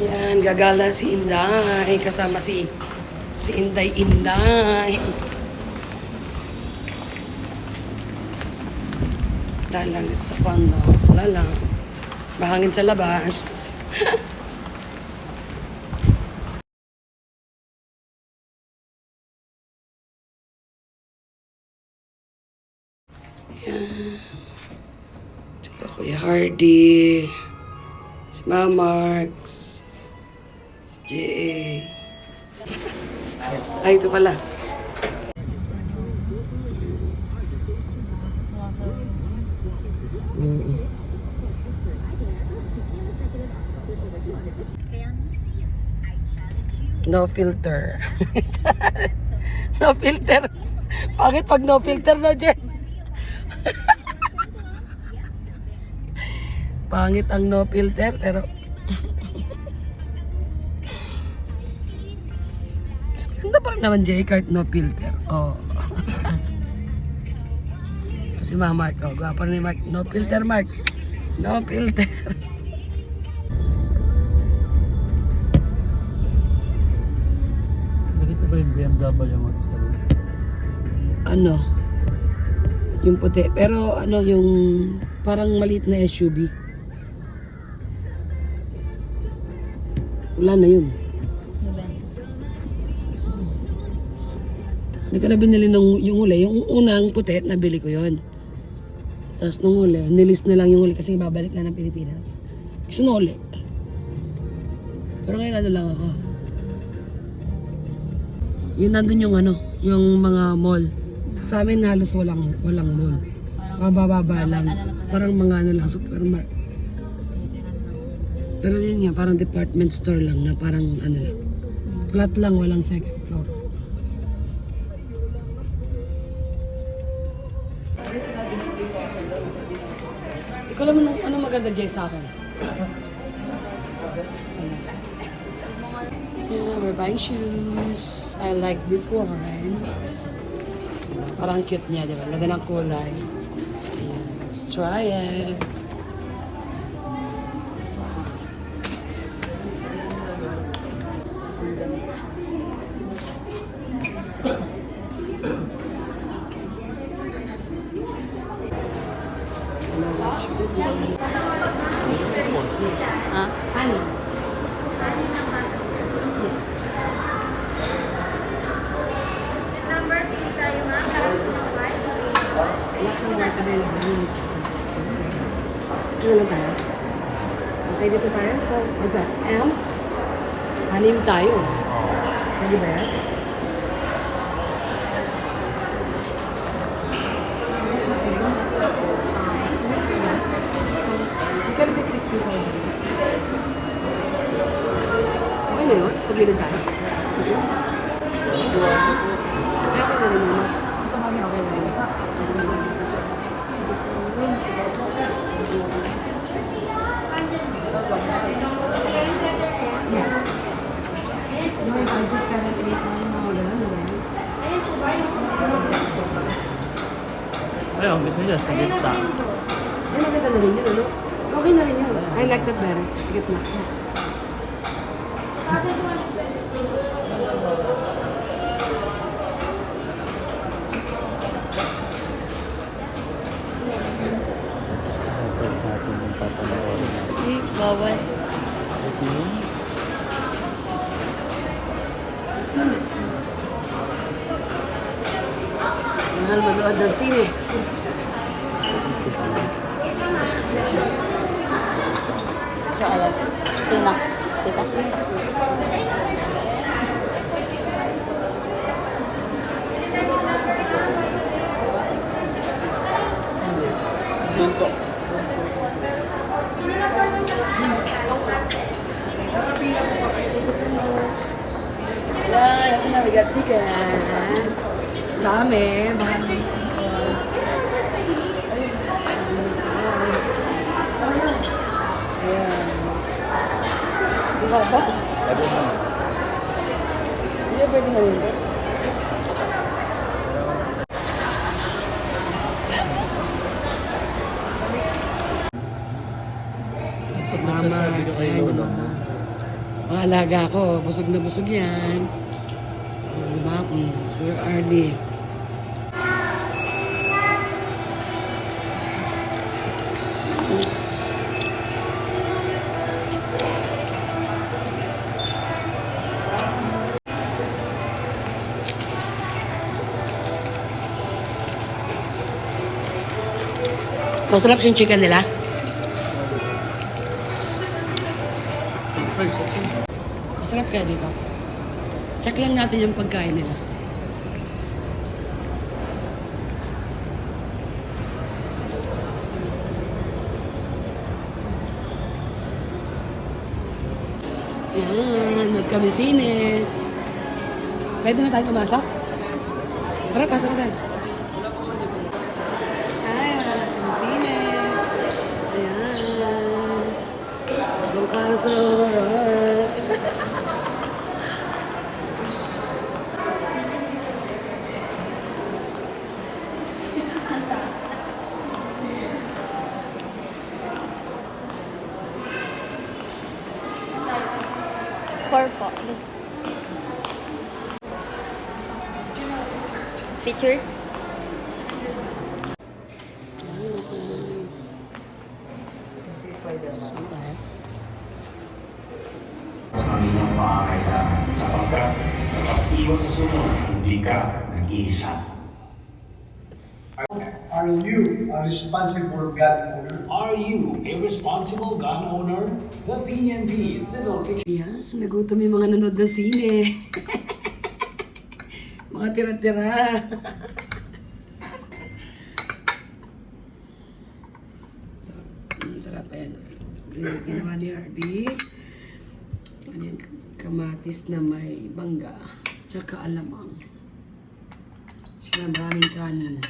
Yan, gagala si Inday. Kasama si si Inday Inday. Dahil lang dito sa kondo. Wala lang. Mahangin sa labas. Yan. Sila Kuya Hardy. Si Mamarx. Si J.A. Ay, ito pala. Mm. No filter. no filter. Pangit pag no filter, no, Jen? Pangit ang no filter, pero... naman, Jay, kahit no filter. Oh. si Mama Mark, oh, gwapo ni Mark. No filter, Mark. No filter. Ganito ba yung BMW mo? ano? Yung puti. Pero ano, yung parang maliit na SUV. Wala na yun. Hindi ko na binili nung, yung huli. Yung unang puti, nabili ko yon. Tapos nung huli, nilist na lang yung huli kasi babalik na ng Pilipinas. Huli. Pero ngayon ano lang ako. Yun nandun yung ano, yung mga mall. Sa amin halos walang, walang mall. Mabababa lang. Parang mga ano lang, supermarket. Pero yun nga, parang department store lang na parang ano lang. Flat lang, walang second floor. Ko alam ano, ano maganda dyan sa akin. Yeah, we're buying shoes. I like this one. Parang cute niya, di ba? Ganda ng kulay. Yeah, let's try it. Ha? Ano? Number, pili tayo ma'am. Lahat ng. Ano tayo? Okay dito tayo? So, what's that? M? Anim tayo. Pwede ba yan? You can fit 60 for Okay na yun? Sa gilid tayo? Sige. Okay na rin yun. Sa bagay okay na rin. Yeah. Yung 5, 6, 7, 8, 9, mga ganun, di ba? Ayun, gusto niya sa gitna. Yan, maganda na rin yun, ano? Okay na rin yun. I like that better. Sa gitna. Natin yung papanoorin. Uy, bawal. Ito yun. Mahal manood ng sine. Siya alam. Tina. Tita. Yan, ito na, got chicken. Dami. Mahal. Ayan. Di ba ba? Pwede mo. Hindi, pwede na rin. Sabi ko kay Lolo. Mga alaga ko, busog na busog yan. Diba? Mm, Sir Arlie. Masarap yung chicken nila. Masarap kaya dito. Check lang natin yung pagkain nila. Yan, nag kami sine. Pwede na tayo pumasok? Tara, pasok na tayo. Ay, nag kami sine. Ayan. Ang pasok. Four po. Picture? sa sapagkat sa pag-iwas sa sunod, hindi ka nag-iisa. Are you a responsible gun owner? Are you a responsible gun owner? The PNP Civil Security Ayan, nagutom yung mga nanood ng sine. mga tira-tira. Ang sarap. Gin- Ginawa ni Hardy. Kamatis na may bangga. Tsaka alamang. Siya maraming kanin.